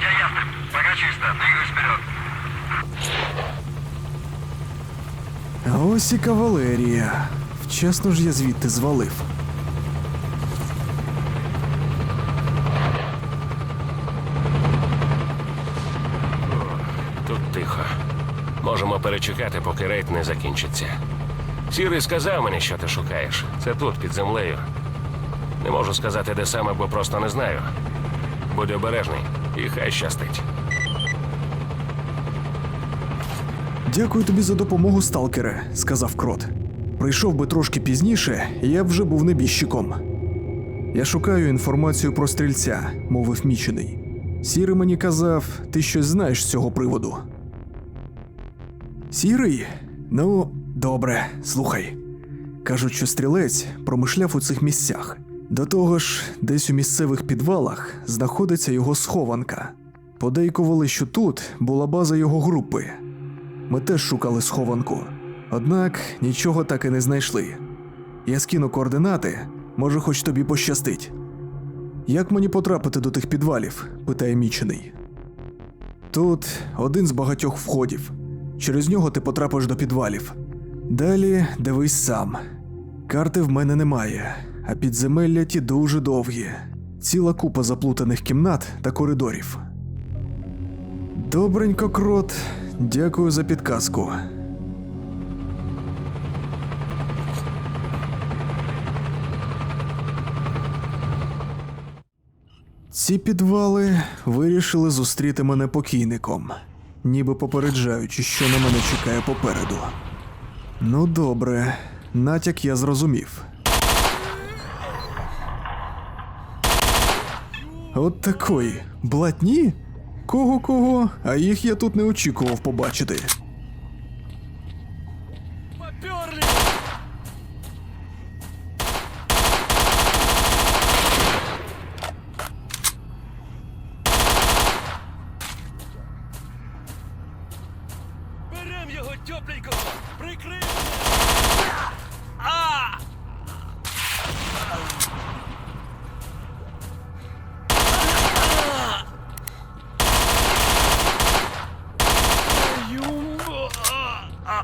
я ястреб. Пока чисто. Двигаюсь вперед. А ось і кавалерія. Вчасно ж я звідти звалив. Тут тихо. Можемо перечекати, поки рейд не закінчиться. Сірий сказав мені, що ти шукаєш. Це тут, під землею. Не можу сказати, де саме, бо просто не знаю. Будь обережний і хай щастить. Дякую тобі за допомогу, сталкере, сказав крот. Прийшов би трошки пізніше, я б вже був небіжчиком. Я шукаю інформацію про стрільця, мовив мічений. Сірий мені казав, ти щось знаєш з цього приводу. Сірий? Ну, добре, слухай. Кажуть, що стрілець промишляв у цих місцях. До того ж, десь у місцевих підвалах знаходиться його схованка. Подейкували, що тут була база його групи. Ми теж шукали схованку. Однак нічого так і не знайшли. Я скину координати, може, хоч тобі пощастить. Як мені потрапити до тих підвалів? питає мічений. Тут один з багатьох входів. Через нього ти потрапиш до підвалів. Далі дивись сам. Карти в мене немає, а підземелля ті дуже довгі. Ціла купа заплутаних кімнат та коридорів. Добренько, крот. Дякую за підказку. Ці підвали вирішили зустріти мене покійником, ніби попереджаючи, що на мене чекає попереду. Ну добре, натяк я зрозумів. От такої блатні? Кого кого? А їх я тут не очікував побачити. Берем його тепленького! Прикрий!